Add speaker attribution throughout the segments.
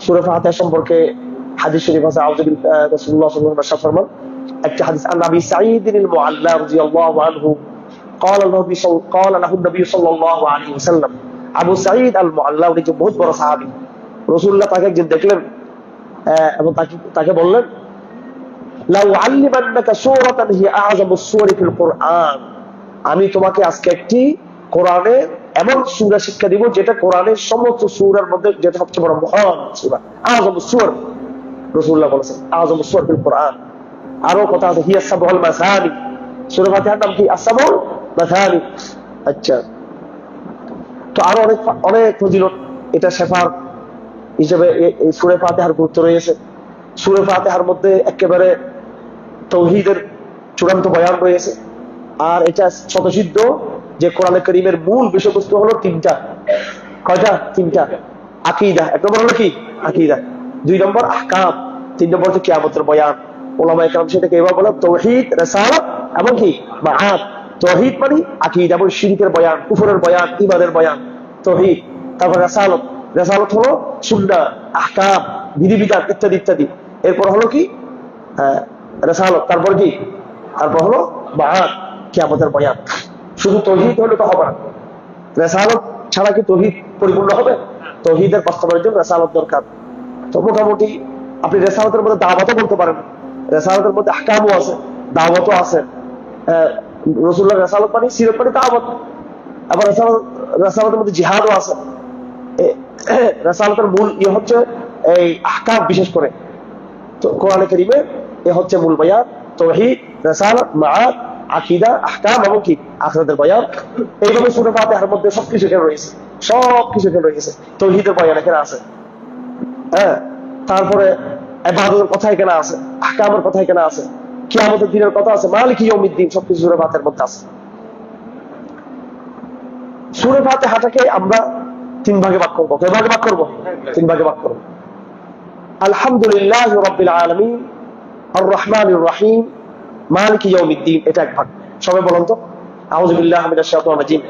Speaker 1: সুরে ফাতিহা সম্পর্কে হাদিস শরীফ আছে আউযু রাসূলুল্লাহ সাল্লাল্লাহু আলাইহি ওয়াসাল্লাম একটা হাদিস আন নবী সাঈদ বিন মুআল্লা রাদিয়াল্লাহু আনহু قال النبي صلى قال له النبي صلى الله عليه وسلم আবু সাঈদ আল মুআল্লা উনি যে বহুত বড় সাহাবী রাসূলুল্লাহ তাকে একদিন দেখলেন আহ, এবং তাকে তাকে বললেন লাউ আল্লিমান্নাকা সূরাতান হিয়া আ'যামু সূরি ফিল কুরআন আমি তোমাকে আজকে একটি কোরআনের এমন সূরা শিক্ষা দিব যেটা কোরআনের সমস্ত সূরার মধ্যে যেটা সবচেয়ে বড় মহান সূরা। আ'যামু সূর রাসূলুল্লাহ বলেছেন আ'যামু সূর কুরআন। আরও কথা আছে, হিয়া সাবহুল মাসানি। সূরা ফাতিহার নাম কি? মাসানি। আচ্ছা। তো আরও অনেক অনেক ফজিলত এটা শেফার হিসেবে এই সুরে গুরুত্ব রয়েছে। সুরে মধ্যে একেবারে তৌহিদের চূড়ান্ত বয়ান রয়েছে। আর এটা স্বতসিদ্ধ যে কোরআন করিমের মূল বিষয়বস্তু হলো তিনটা। কয়টা? তিনটা। আকিদা। এক নম্বর হলো কি? আকিদা। দুই নম্বর আহকাম। তিন নম্বর হচ্ছে কিয়ামতের বয়ান। ওলামা একরাম সেটাকে এবার এবং কি? মানে আকিদ এবং শিরিকের বয়ান, কুফরের বয়ান বয়ান। তারপর রেসালত। রেসালত হলো সুন্না, আহকাম, বিধিবিধান ইত্যাদি ইত্যাদি। এরপর হলো কি? রেসালত। তারপর কি? তারপর হলো মাহাত কিয়ামতের বয়ান। শুধু তৌহিদ হলে তো হবে রেসালত ছাড়া কি তৌহিদ পরিপূর্ণ হবে? তৌহিদের বাস্তবায়নের জন্য রেসালত দরকার। তো মোটামুটি আপনি রেসালতের মধ্যে দাওয়াতও বলতে পারেন। রেসালতের মধ্যে আহকামও আছে, দাওয়াতও আছে। রসুল্লাহ রেসালত মানে সিরত মানে দাওয়াত। আবার রেসালত, রেসালতের মধ্যে জিহাদও আছে। রেসালতের মূল ইয়ে হচ্ছে এই আহকাম বিশেষ করে। তো কোরআনে করিমে এ হচ্ছে মূল বয়ান তৌহিদ, রেসালত, মাআত আকিদা, আহকাম এবং কি? আখরাতের বয়ান। এইভাবে সুরে ফাতিহার মধ্যে সবকিছু এখানে রয়েছে। সবকিছু এখানে রয়েছে। তৌহিদের বয়ান এখানে আছে। হ্যাঁ? তারপরে এবাদতের কথা এখানে আছে। আহকামের কথা এখানে আছে। কিয়ামতের দিনের কথা আছে। মালিক ইয়মিদ্দিন সবকিছু সুরে ফাতিহার মধ্যে আছে। সুরে ফাতিহাটাকে আমরা তিন ভাগে ভাগ করব। কয় ভাগে ভাগ করব? তিন ভাগে ভাগ করব। আলহামদুলিল্লাহ রব্বিল আলামিন আর রহমানির রহিম। মালিক এটা এক ভাগ। সবাই বলুন তো? আউযু বিল্লাহি মিনাশ শাইতানির রাজিম।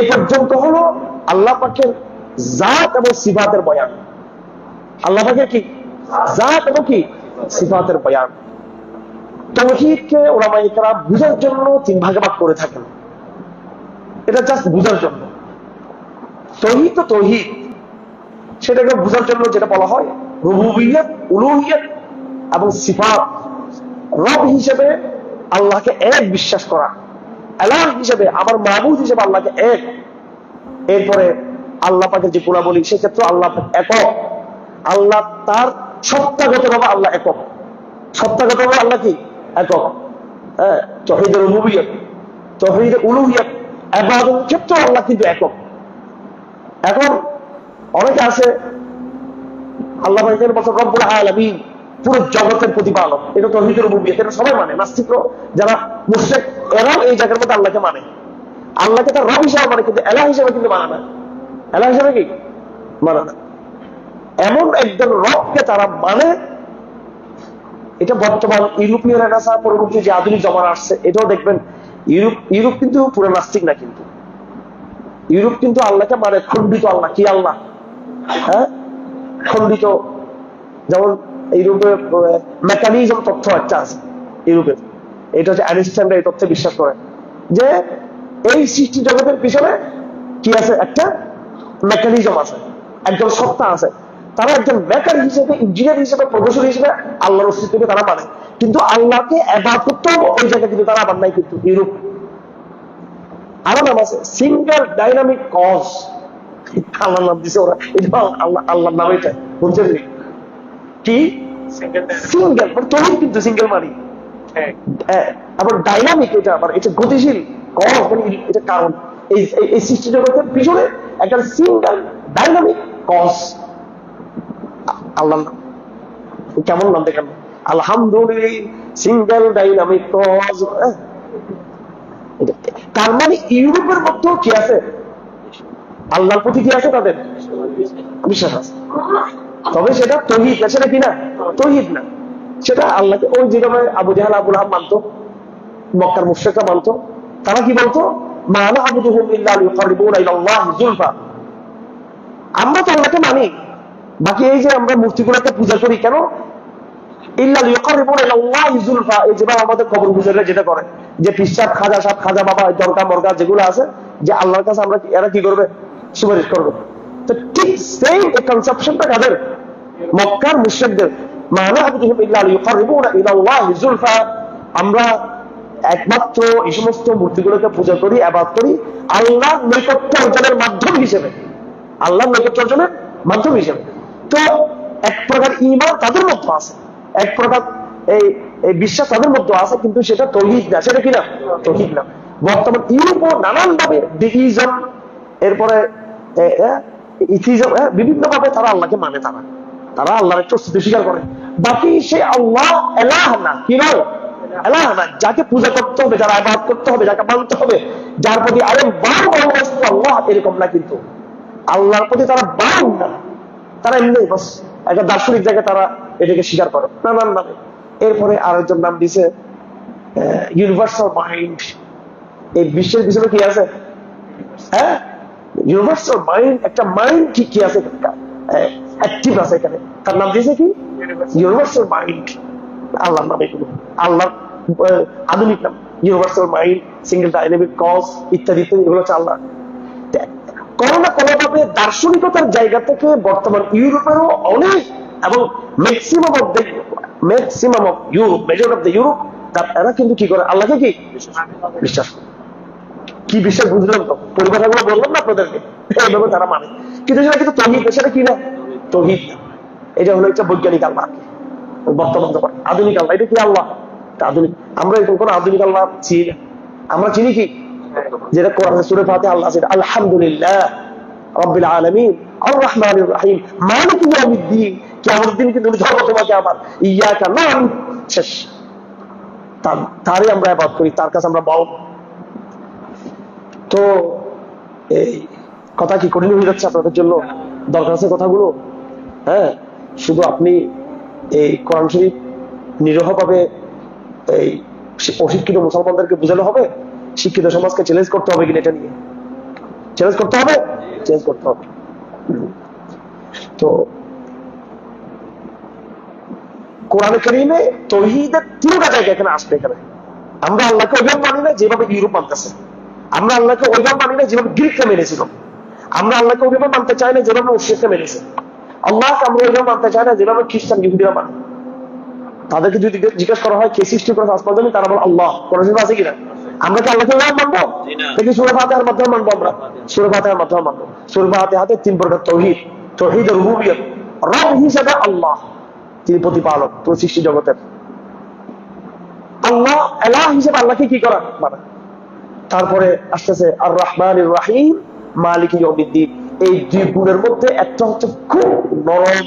Speaker 1: এই পর্যন্ত হলো আল্লাহ পাকের জাত এবং সিফাতের বয়ান। আল্লাহ পাকের কি? জাত এবং কি? সিফাতের বয়ান। তৌহিদকে ওলামা ইকরাম বুঝার জন্য তিন ভাগে ভাগ করে থাকেন। এটা জাস্ট বুঝার জন্য। তৌহিদ তো তৌহিদ। সেটাকে বুঝার জন্য যেটা বলা হয় রুবুবিয়ত, উলুহিয়ত এবং সিফাত। রব হিসেবে আল্লাহকে এক বিশ্বাস করা। এলাহ হিসেবে, আমার মাহবুদ হিসেবে আল্লাহকে এক। এরপরে আল্লাহ পাকের যে গুণাবলী, সেক্ষেত্রে আল্লাহ একক। আল্লাহ তার সত্তাগত ভাবে আল্লাহ একক। সত্তাগত ভাবে আল্লাহ কি? একক তহিদের তহিদের ক্ষেত্রে আল্লাহ কিন্তু একক। এখন অনেকে আছে, আল্লাহ বছর রব্বুল পুরো জগতের প্রতিপালক। এটা তো হিজুর এটা সবাই মানে নাস্তিক যারা মুশরিক, এরাও এই জায়গার মধ্যে আল্লাহকে মানে। আল্লাহকে তার রব হিসাবে মানে কিন্তু এলাহ হিসাবে কিন্তু মানে না। এলাহ হিসাবে কি? মানে না। এমন একজন রবকে তারা মানে এটা বর্তমান ইউরোপীয় রেনাসা পরবর্তী যে আধুনিক জমানা আসছে, এটাও দেখবেন, ইউরোপ ইউরোপ কিন্তু পুরো নাস্তিক না কিন্তু। ইউরোপ কিন্তু আল্লাহকে মানে খণ্ডিত আল্লাহ, কি আল্লাহ? হ্যাঁ? খণ্ডিত, যেমন ইউরোপে মেকানিজম তথ্য একটা আছে ইউরোপের এটা হচ্ছে আইনস্টাইনরা এই তথ্যে বিশ্বাস করে। যে এই সৃষ্টি জগতের পিছনে কি আছে? একটা মেকানিজম আছে একজন সত্তা আছে। তারা একজন মেকার হিসেবে ইঞ্জিনিয়ার হিসেবে প্রফেসর হিসেবে আল্লাহর অস্তিত্বকে তারা মানে। কিন্তু আল্লাহকে এবার করতেও ওই জায়গায় কিন্তু তারা আবার নাই কিন্তু ইউরোপ আরও নাম আছে সিঙ্গেল ডাইনামিক কজ আল্লাহ নাম দিছে ওরা। এটা আল্লাহ আল্লাহর নাম এটা। বুঝছেন কি? সিঙ্গেল মানে তৈরি কিন্তু সিঙ্গেল মানি। হ্যাঁ, আবার ডাইনামিক এটা আবার এটা গতিশীল। কজ মানে এটা কারণ। এই এই- এই সৃষ্টি জগতের পিছনে একটা সিঙ্গেল ডাইনামিক কজ আল্লাহ নাম কেমন নাম দেখেন আলহামদুলিল্লাহ সিঙ্গেল ডাইনামিক কজ তার মানে ইউরোপের কি আছে? আল্লাহর প্রতি কি আছে তাদের? বিশ্বাস আছে। তবে সেটা তহিদ না, সেটা কি না? তহিদ না। সেটা আল্লাহকে, ওই আবু জাহাল আবুল আহাব মানতো, মক্কার মুশ্রিকরা মানতো, তারা কি বলতো? মানা আবুদুহুম ইল্লা যুলফা আমরা তো আল্লাহকে মানি। বাকি এই যে আমরা মূর্তিগুলোকে পূজা করি কেন? আমরা একমাত্র এই সমস্ত মূর্তিগুলোকে পূজা করি, আবাদ করি আল্লাহ নৈকট্য অর্জনের মাধ্যম হিসেবে। আল্লাহ নৈকট্য অর্জনের মাধ্যম হিসেবে। তো এক প্রকার ইমান তাদের মধ্যে আছে। এক প্রকার এই এই বিশ্বাস তাদের মধ্যে আছে, কিন্তু সেটা তৌহিদ না। সেটা কি না? তৌহিদ না। বর্তমান ইউরোপও নানান ভাবে ডিভিশন এরপরে ইথিজম বিভিন্ন ভাবে তারা আল্লাহকে মানে তারা। তারা আল্লাহর একটু অস্তিত্ব স্বীকার করে। বাকি সে আল্লাহ এলাহ না। কি নয় এলাহ না। যাকে পূজা করতে হবে, যারা আবাদ করতে হবে, যাকে মানতে হবে, যার প্রতি আরে বান আল্লাহ এরকম না কিন্তু। আল্লাহর প্রতি তারা বান না। তারা এমনি বাস, একটা দার্শনিক জায়গায় তারা এটাকে স্বীকার করে। নানান নামে এরপরে আরেকজন নাম দিছে ইউনিভার্সাল মাইন্ড এই বিশ্বের পিছনে কি আছে? হ্যাঁ? ইউনিভার্সাল মাইন্ড একটা মাইন্ড ঠিক কি আছে অ্যাক্টিভ আছে এখানে। তার নাম দিয়েছে কি? ইউনিভার্সাল মাইন্ড আল্লাহর নাম এগুলো। আল্লাহ আধুনিক নাম। Universal mind single dynamic cause ইত্যাদি ইত্যাদি। এগুলো হচ্ছে আল্লাহ না কোনো ভাবে দার্শনিকতার জায়গা থেকে বর্তমান ইউরোপেরও অনেক এবং maximum of the maximum of Europe major of the Europe এরা কিন্তু কি করে? আল্লাহকে কি? বিশ্বাস করে। কি বিশ্বাস বুঝলাম তো? পরিভাষাগুলো বললাম না আপনাদেরকে? এইভাবে তারা মানে। কিন্তু সেটা কিন্তু তহিদ সেটা কি না? তহিদ। এটা হলো একটা বৈজ্ঞানিক আল্লাহ। বর্তমান যখন আধুনিক আল্লাহ। এটা কি আল্লাহ? আধুনিক। আমরা এরকম কোন আধুনিক আল্লাহ চিনি আমরা চিনি কি? যেটা কোরআন সুরে ফাতে আল্লাহ আছে, আলহামদুলিল্লাহ। রব্বিল আলামিন। আর রহমানির রহিম। মালিক দিন কিন্তু তোমাকে আমার। নাম শেষ। আমরা করি, তার কাছে আমরা তো এই কথা কি কঠিন হয়ে যাচ্ছে আপনাদের জন্য? দরকার আছে কথাগুলো? হ্যাঁ? শুধু আপনি এই কোরআন শরীফ নিরহভাবে এই অশিক্ষিত মুসলমানদেরকে বোঝানো হবে? শিক্ষিত সমাজকে চ্যালেঞ্জ করতে হবে কিনা এটা নিয়ে? চ্যালেঞ্জ করতে হবে চ্যালেঞ্জ করতে হবে। তো, কোরআন করিমে তহিদের তিনটা জায়গা এখানে আসবে এখানে। আমরা আল্লাহকে ওইভাবে মানি না যেভাবে ইউরোপ মানতেছে। আমরা আল্লাহকে ওইভাবে মানি না যেভাবে গ্রিকরা মেনেছিল। আমরা আল্লাহকে ওইভাবে মানতে চাই না যেভাবে মুশ্রিকরা মেনেছে। আল্লাহকে আমরা ওইভাবে মানতে চাই না যেভাবে খ্রিস্টান ইহুদিরা মানে। তাদেরকে যদি জিজ্ঞেস করা হয়, কে সৃষ্টি করে আসমান, তারা বলে আল্লাহ। কোন আছে কিনা? আমরা কি আল্লাহকে নাম মানবো? দেখি সুরে ফাতেহার মাধ্যমে মানবো আমরা। সুরে ফাতেহার মাধ্যমে মানবো। সুরে ফাতেহাতে তিন প্রকার তৌহিদ। তৌহিদ রুবুবিয়ত। রব হিসেবে আল্লাহ তিনি প্রতিপালক পুরো সৃষ্টি জগতের। আল্লাহ এলাহ হিসেবে আল্লাহকে কি করা মানে? তারপরে আসতেছে আর রহমান রাহিম মালিক ইয়মিদ্দিন এই দুই গুণের মধ্যে একটা হচ্ছে খুব নরম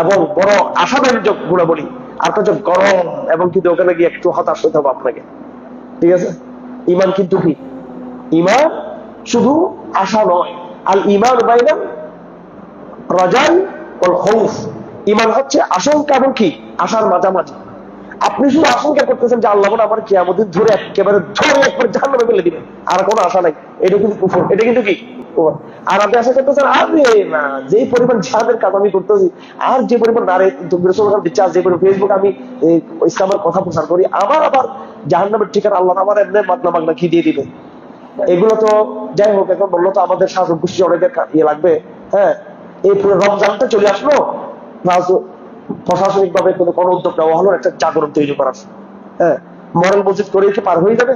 Speaker 1: এবং বড় আশাব্যঞ্জক গুণাবলী। আর একটা হচ্ছে গরম এবং কিন্তু ওখানে গিয়ে একটু হতাশ হতে হবে আপনাকে। ঠিক আছে? ইমান কিন্তু কি? ইমান শুধু আশা নয়। আর ইমান বাইনা রাজান ওল ইমান হচ্ছে আশঙ্কা এবং কি? আশার মাঝামাঝি। আপনি শুধু আশঙ্কা করতেছেন যে আল্লাহ আমার কিয়ামতের ধরে একেবারে ধরে একবার জাহান্নামে ফেলে দিবেন আর কোনো আশা নাই। এটা কিন্তু কুফর। এটা কিন্তু কি? আর আপনি আশা করতেছেন, আরে না যে পরিমাণ জিহাদের কাজ আমি করতেছি, আর যে পরিমাণ নারে দিচ্ছে, আর যে পরিমাণ ফেসবুক আমি ইসলামের কথা প্রচার করি, আবার আবার জাহান্নামের ঠিকানা আল্লাহ আমার এমনি মাগনা মাগনা কি দিয়ে দিবে? এগুলো তো যাই হোক, এখন বলল তো আমাদের শাসক গোষ্ঠী অনেকের ইয়ে লাগবে। হ্যাঁ এই পুরো রমজানটা চলে আসলো প্রশাসনিক ভাবে কোনো কোনো উদ্যোগ নেওয়া হলো একটা জাগরণ তৈরি করার হ্যাঁ মডেল মসজিদ করে কি পার হয়ে যাবে?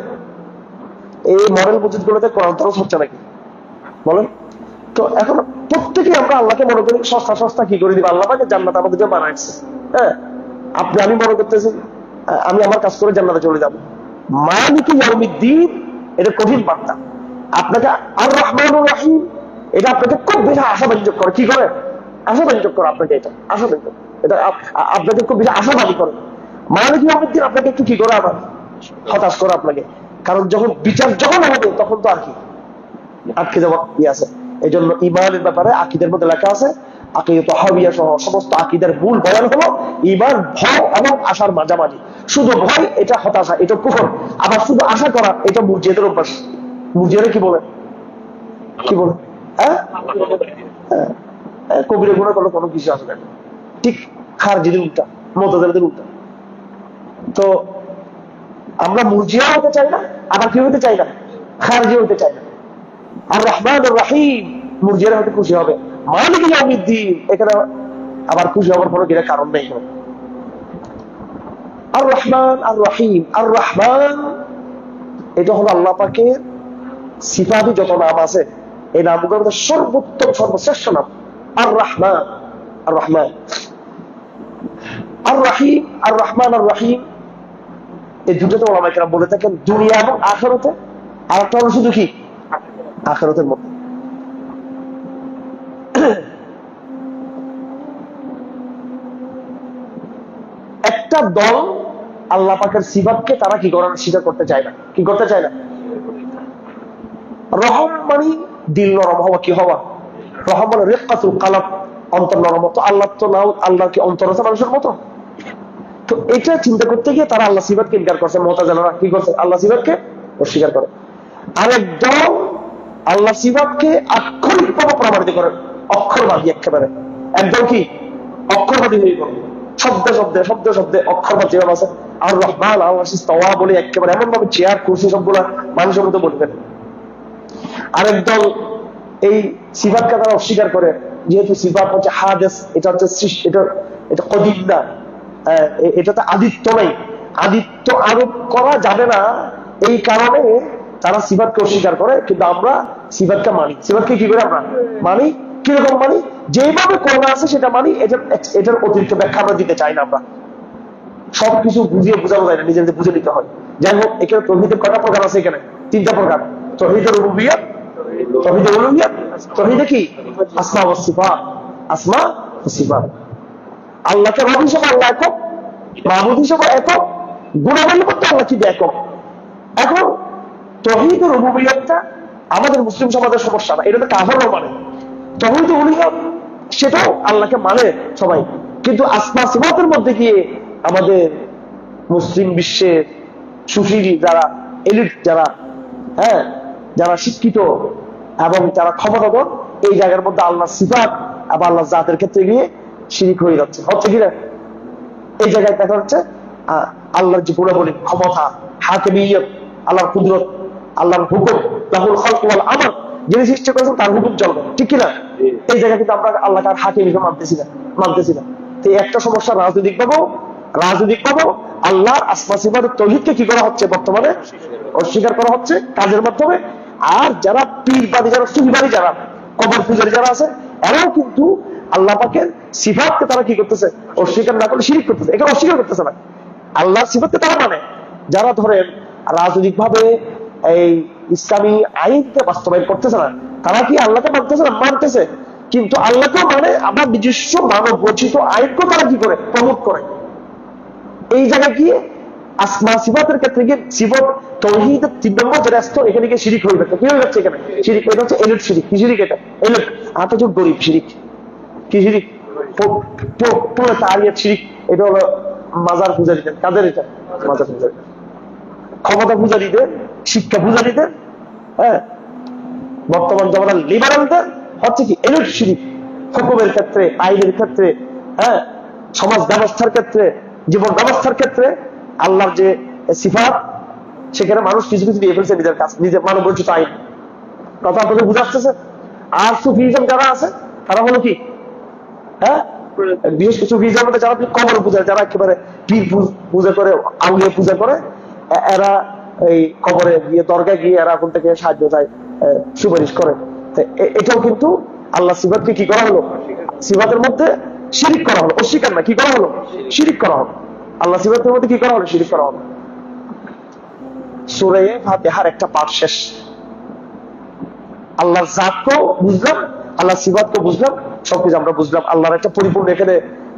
Speaker 1: এই মডেল মসজিদ গুলোতে কোরআন হচ্ছে নাকি? বলেন। তো এখন প্রত্যেকেই আমরা আল্লাহকে মনে করি, সস্তা সস্তা কি করে দিব? আল্লাহ পাকে জান্নাত আমাদের জন্য বানাইছে। হ্যাঁ আপনি আমি মনে করতেছি, আমি আমার কাজ করে জান্নাতে চলে যাব। মালিকি দিন এটা কঠিন বার্তা। আপনাকে আর রহমান রাহিম, এটা আপনাকে খুব বেশি আশাব্যঞ্জক করে। কি করে? আশাব্যঞ্জক করে আপনাকে এটা, আশাব্যঞ্জক। আপনাকে খুব বেশি আশাবাদী করে। মালিক দিন আপনাকে কি করে আবার হতাশ করে আপনাকে। কারণ যখন বিচার যখন হবে, তখন তো আর কি? আটকে যাওয়ার কি আছে। এই জন্য ইমানের ব্যাপারে আকিদের মধ্যে লেখা আছে সহ সমস্ত আকিদের বয়ান হলো ইমান, ভয় এবং আশার মাঝামাঝি। শুধু ভয়, এটা হতাশা, এটা কুফর। আবার শুধু আশা করা, এটা মুরজিয়াদের অভ্যাস। মুরজিয়ারা কি বলে? কি বলে? হ্যাঁ? কবিরে গুণা করলে কোনো কিছু আসবে না। ঠিক খারজিদের উল্টা মতদের উল্টা। তো আমরা মুরজিয়া হতে চাই না, আবার কি হতে চাই না, খারজি হতে চাই না। আর রহমান রাহিম মুরজিয়ারা হতে খুশি হবে। মালিক ইয়াউমিদ্দিন, এখানে আবার খুশি হওয়ার কোনো কিনা কারণ নেই। আর রহমান, আর রহিম, আর রহমান, এটা হলো আল্লাহ পাকের সিফাতি যত নাম আছে, এই নামগুলোর মধ্যে সর্বোত্তম, সর্বশ্রেষ্ঠ নাম। আর রহমান আর রহমান। আর রাহিম আর রহমান আর রহিম এই দুটোতে বলে থাকেন, দুনিয়া এবং আর একটা হলো শুধু কি? মধ্যে। একটা দল আল্লাহ পাকের সিবাতকে তারা কি করার স্বীকার করতে চায় না। কি করতে চায় না? রহম মানে দিল নরম হওয়া, কি হওয়া? রহম মানে রেকাতুল কালাম। অন্তর নরম তো আল্লাহ তো নাও আল্লাহ কি অন্তর আছে মানুষের মতো? তো এটা চিন্তা করতে গিয়ে তারা আল্লাহ সিবাতকে ইনকার করছে কি করছে? আল্লাহ সিবাতকে অস্বীকার করে। আল্লাহ আক্ষরিকভাবে প্রমাণিত অক্ষরবাদী একেবারে। একদম কি? অক্ষরবাদী হয়ে শব্দে শব্দে শব্দে শব্দে অক্ষরবাদ যেভাবে আছে, আর রহমান আল্লাহ তওয়া বলে একেবারে এমন ভাবে চেয়ার, কুর্সি সবগুলা মানুষের মতো বলবেন। আরেক এই সিফাতকে তারা অস্বীকার করে যেহেতু সিফাত হচ্ছে হাদেস এটা হচ্ছে এটা এটা কদিম না। আহ, এ- এটাতে আদিত্য নেই। আদিত্য আরোপ করা যাবে না। এই কারণে তারা সিফাতকে অস্বীকার করে কিন্তু আমরা সিফাতকে মানি। সিফাতকে কি করে আমরা? মানি? কীরকম মানি? যেভাবে করোনা আছে সেটা মানি এটার এটার অতিরিক্ত ব্যাখ্যা আমরা দিতে চাই না আমরা। সবকিছু বুঝিয়ে বোঝানো যায় না নিজেদের বুঝে নিতে হয়। যাই হোক এখানে তহিদের কটা প্রকার আছে এখানে? তিনটা প্রকার। তহিদের রুবিয়াত আল্লাহকে আল্লাহ একক একক, গুণাবলী করতে আল্লাহ কি একক। এখন আমাদের মুসলিম সমাজের সমস্যা না, এটা তো কাভারও মানে। তহিদ উলুহিয়াত সেটাও আল্লাহকে মানে সবাই। কিন্তু আসমা, সিফাতের মধ্যে গিয়ে আমাদের মুসলিম বিশ্বের সুশীল যারা, এলিট যারা হ্যাঁ যারা শিক্ষিত এবং যারা ক্ষমতাধর, এই জায়গার মধ্যে আল্লাহ সিফাত এবং আল্লাহ জাতের ক্ষেত্রে গিয়ে শিরিক হয়ে যাচ্ছে। হচ্ছে কিনা এই জায়গায় দেখা হচ্ছে আল্লাহর যে গুণাবলী, ক্ষমতা, হাকিমিয়ত, আল্লাহর কুদরত, আল্লাহর হুকুম, লাহুল খালক আমর যিনি সৃষ্টি করেছেন তার হুকুম চলবে। ঠিক কিনা এই জায়গায় কিন্তু আমরা আল্লাহ আর হাকিম হিসেবে মানতেছি না মানতেছি না। তো একটা সমস্যা রাজনৈতিক ভাবেও রাজনৈতিক পাবো আল্লাহ আসমা সিফাত তৌহিদকে কি করা হচ্ছে বর্তমানে? অস্বীকার করা হচ্ছে কাজের মাধ্যমে আর যারা পীরবাদী, যারা সুফিবাদী, যারা কবর পূজারী যারা আছে, এরাও কিন্তু আল্লাহ পাকের সিফাতকে তারা কি করতেছে? অস্বীকার না করে শিরিক করতেছে। এখানে অস্বীকার করতেছে না। আল্লাহর সিফাতকে তারা মানে। যারা ধরেন রাজনৈতিক ভাবে এই ইসলামী আইনকে বাস্তবায়ন করতেছে না, তারা কি আল্লাহকে মানতেছে না? মানতেছে। কিন্তু আল্লাহকেও মানে আবার নিজস্ব মানব রচিত আইনকেও তারা কি করে? প্রমোট করে। এই জায়গায় গিয়ে আসমা সিফাতের ক্ষেত্রে গিয়ে সিফত তৌহিদের তিন নম্বর এখানে গিয়ে শিরিক হয়ে যাচ্ছে কি হয়ে যাচ্ছে এখানে? শিরিক এটা হচ্ছে এলিট শিরিক। কি শিরিক এটা? এলিট। আতযোগ গরিব শিরিক। কি শিরিক? পুরো তারিয়াত এটা হলো মাজার কাদের এটা? মাজার ক্ষমতা পূজারীদের, শিক্ষা পূজারীদের হ্যাঁ? বর্তমান জমানার লিবারালদের হচ্ছে কি এলিট শিরিক। হুকুমের ক্ষেত্রে, আইনের ক্ষেত্রে হ্যাঁ? সমাজ ব্যবস্থার ক্ষেত্রে, জীবন ব্যবস্থার ক্ষেত্রে আল্লাহর যে সিফাত, সেখানে মানুষ কিছু কিছু দিয়ে ফেলছে নিজের কাছে নিজের মানব রচিত আইন। কথা আপনাদের বুঝে আসতেছে? আর সুফিজম যারা আছে, তারা হলো কি? হ্যাঁ? বিশেষ কিছু যারা পূজা, যারা একেবারে পীর পূজা করে পূজা করে এরা এই কবরে গিয়ে, দরগায় গিয়ে এরা এখন থেকে সাহায্য চায় সুপারিশ করে। এটাও কিন্তু আল্লাহ সিবাতকে কি করা হলো? সিবাতের মধ্যে শিরিক করা হলো। অস্বীকার না, কি করা হলো? শিরিক করা হলো। আল্লাহ সিবাতের মধ্যে কি করা হলো শিরিক করা হলো সুরে ফাতেহার একটা পাঠ শেষ। আল্লাহর জাতকেও বুঝলাম আল্লাহ সিবাতকেও বুঝলাম, সবকিছু আমরা বুঝলাম। আল্লাহর একটা পরিপূর্ণ এখানে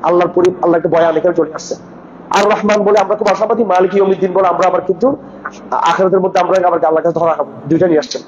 Speaker 1: আল্লাহর পরি আল্লাহ একটা বয়ান এখানে চলে আসছে। আর রহমান বলে আমরা খুব আশাবাদী, মালিক ইয়মিদ্দিন বলে আমরা আবার কিন্তু আখেরাতের মধ্যে আমরা আবার আল্লাহ কাছে ধরা দুইটা নিয়ে আসছেন।